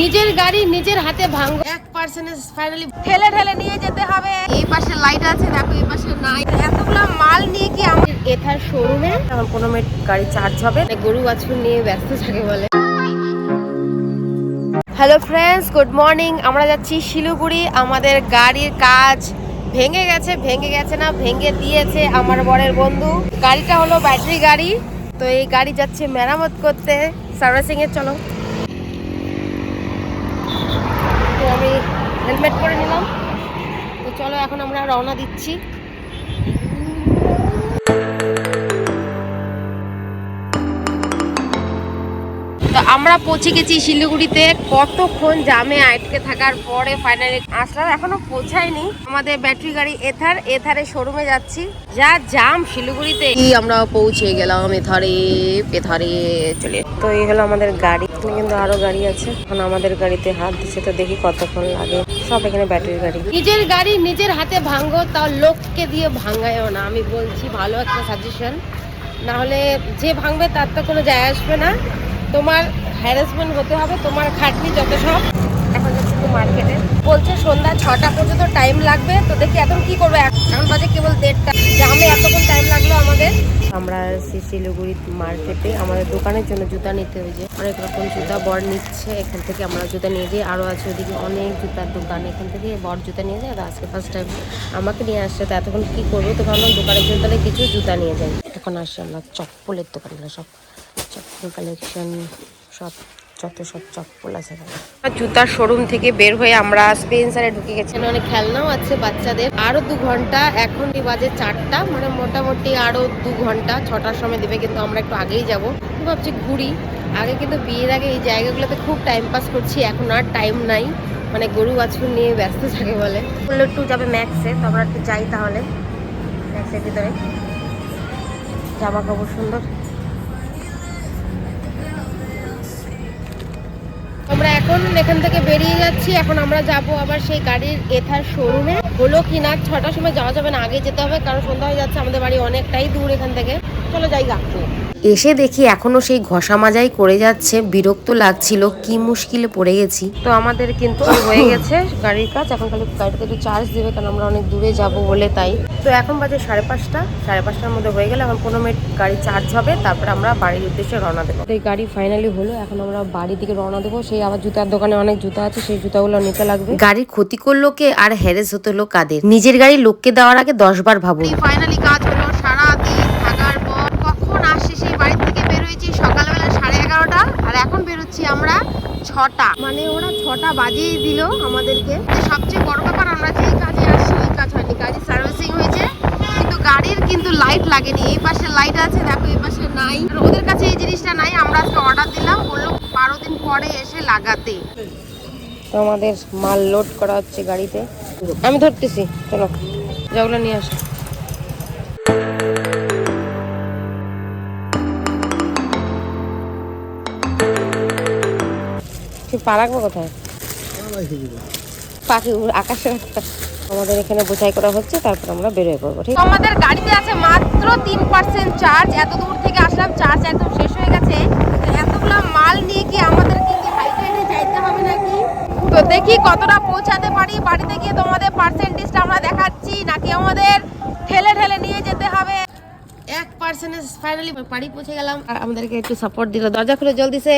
নিজের গাড়ি নিজের হাতে ভাঙবো এক পার্সেন্ট ফাইনালি ঠেলে ঠেলে নিয়ে যেতে হবে। এই পাশে লাইট আছে দেখো এই পাশে নাই। এতগুলো মাল নিয়ে কি আমাদের এথার শোরুমে এখন কোনো মিনিট গাড়ি চার্জ হবে। গরু বাছুর নিয়ে ব্যস্ত থাকে বলে। হ্যালো ফ্রেন্ডস গুড মর্নিং আমরা যাচ্ছি শিলিগুড়ি। আমাদের গাড়ির কাজ ভেঙে গেছে ভেঙে গেছে না ভেঙে দিয়েছে আমার বরের বন্ধু। গাড়িটা হলো ব্যাটারি গাড়ি। তো এই গাড়ি যাচ্ছে মেরামত করতে। সার্ভিসিং এর চলো তো আমি হেলমেট পরে নিলাম তো চলো এখন আমরা রওনা দিচ্ছি। তো আমরা পৌঁছে গেছি শিলিগুড়িতে। কতক্ষণ জামে আটকে থাকার পরে ফাইনালি আসলাম, এখনও পৌঁছায়নি। আমাদের ব্যাটারি গাড়ি এথার, এথারে শোরুমে যাচ্ছি। যা জাম শিলিগুড়িতে। আমরা পৌঁছে গেলাম এথারে এথারে চলে। তো এই হলো আমাদের গাড়ি। এখানে কিন্তু আরও গাড়ি আছে। এখন আমাদের গাড়িতে হাত দিচ্ছে, তো দেখি কতক্ষণ লাগে। সব এখানে ব্যাটারি গাড়ি। নিজের গাড়ি নিজের হাতে ভাঙ্গো তাও লোককে দিয়ে ভাঙ্গায়ও না। আমি বলছি, ভালো একটা সাজেশন না হলে যে ভাঙবে, তার তো কোনো যায় আসবে না। তোমার হ্যারাসমেন্ট হতে হবে, তোমার খাটনি যত সব। এখন যাচ্ছি তো মার্কেটে বলছে সন্ধ্যা ছটা পর্যন্ত টাইম লাগবে, তো দেখি এখন কি করব। এখন বাজে কেবল দেড়টা। জামে এতক্ষণ টাইম লাগল আমাদের আমরা শিলিগুড়ি মার্কেটে আমাদের দোকানের জন্য জুতা নিতে হয়েছে। অনেক রকম জুতা বর নিচ্ছে, এখান থেকে আমরা জুতা নিয়ে যাই। আরও আছে ওদিকে অনেক জুতার দোকান, এখান থেকে বর জুতা নিয়ে যায়, আর আজকে ফার্স্ট টাইম আমাকে নিয়ে আসছে তো এতক্ষণ কী করব? তো ভাবলাম দোকানের জন্য তাহলে কিছু জুতা নিয়ে যাই। এখন আসছে আমরা চপ্পলের দোকানগুলো সব চপ্পল কালেকশন, সব যত সব চপ্পল আছে জুতার শোরুম থেকে বের হয়ে আমরা স্পেন্সারে ঢুকে গেছি। অনেক খেলনাও আছে বাচ্চাদের। আরও দু ঘণ্টা এখন বাজে চারটা মানে মোটামুটি আরও দু ঘণ্টা ছটার সময় দেবে কিন্তু আমরা একটু আগেই যাব। ভাবছি ঘুরি। আগে কিন্তু বিয়ের আগে এই জায়গাগুলোতে খুব টাইম পাস করছি এখন আর টাইম নাই। মানে গরু বাছুর নিয়ে ব্যস্ত থাকে বলে। বলল একটু যাবে ম্যাক্সে তো আমরা একটু যাই তাহলে। ম্যাক্সের ভিতরে। জামা কাপড় সুন্দর। আমরা এখন এখান থেকে বেরিয়ে যাচ্ছি, এখন আমরা যাব আবার সেই গাড়ির এথার শোরুমে হলো কি না ছটার সময় যাওয়া যাবে না, আগে যেতে হবে, কারণ সন্ধ্যা হয়ে যাচ্ছে, আমাদের বাড়ি অনেকটাই দূর এখান থেকে। চলো যাই গা এসে দেখি এখনও সেই ঘষা মাজাই করে যাচ্ছে। বিরক্ত লাগছিল কি মুশকিলে পড়ে গেছি। তো আমাদের কিন্তু হয়ে গেছে গাড়ির কাজ। এখন খালি গাড়িতে একটু চার্জ দেবে কারণ আমরা অনেক দূরে যাব বলে তাই। তো এখন বাজে সাড়ে পাঁচটা। সাড়ে পাঁচটার মধ্যে হয়ে গেলে এখন পনেরো মিনিট গাড়ি চার্জ হবে তারপর আমরা বাড়ির উদ্দেশ্যে রওনা দেবো। তো এই গাড়ি ফাইনালি হলো এখন আমরা বাড়ির দিকে রওনা দেবো। সেই আবার জুতার দোকানে অনেক জুতা আছে সেই জুতাগুলো নিতে লাগবে। গাড়ির ক্ষতি করল কে আর হ্যারেস হতে হলো কাদের? নিজের গাড়ি লোককে দেওয়ার আগে দশ বার ভাবুন। ফাইনালি কাজ হলো সারা দিন থাকার পর কখন আসছে সেই বাড়ি থেকে বের হয়েছি সকালবেলা সাড়ে এগারোটা আর এখন বেরোচ্ছি আমরা ছটা। মানে ওরা ছটা বাজিয়ে দিল আমাদেরকে। সবচেয়ে বড় ব্যাপার, আমরা যেই কাজে আসছি ওই কাজ হয়নি। কাজে সার্ভিসিং হয়েছে, কিন্তু গাড়ির কিন্তু লাইট লাগেনি। এই পাশে লাইট আছে, দেখো এই পাশে নাই। ওদের কাছে এই জিনিসটা নাই, আমরা আজকে অর্ডার দিলাম, বলল বারো দিন পরে এসে লাগাতে। তো আমাদের মাল লোড করা হচ্ছে গাড়িতে। আমি ধরতেছি, চলো যেগুলো নিয়ে আসো। পা রাখব কোথায়? পাখি আকাশে রাখতে। আমাদের এখানে বোঝাই করা হচ্ছে তারপর আমরা বেরোয় পড়ব ঠিক আমাদের গাড়িতে আছে মাত্র তিন পার্সেন্ট চার্জ এত দূর থেকে আসলাম চার্জ একদম শেষ হয়ে গেছে। এতগুলো মাল নিয়ে কি আমাদের হাইটে যাইতে হবে নাকি? তো দেখি কতটা পৌঁছাতে পারি। বাড়িতে গিয়ে তোমাদের পার্সেন্টেজটা আমরা দেখাচ্ছি নাকি আমাদের ঠেলে ঠেলে নিয়ে যেতে হবে। এক পার্সেন্টেজ ফাইনালি বাড়ি পৌঁছে গেলাম। আর আমাদেরকে একটু সাপোর্ট দিল। দরজা খুলে জলদি সে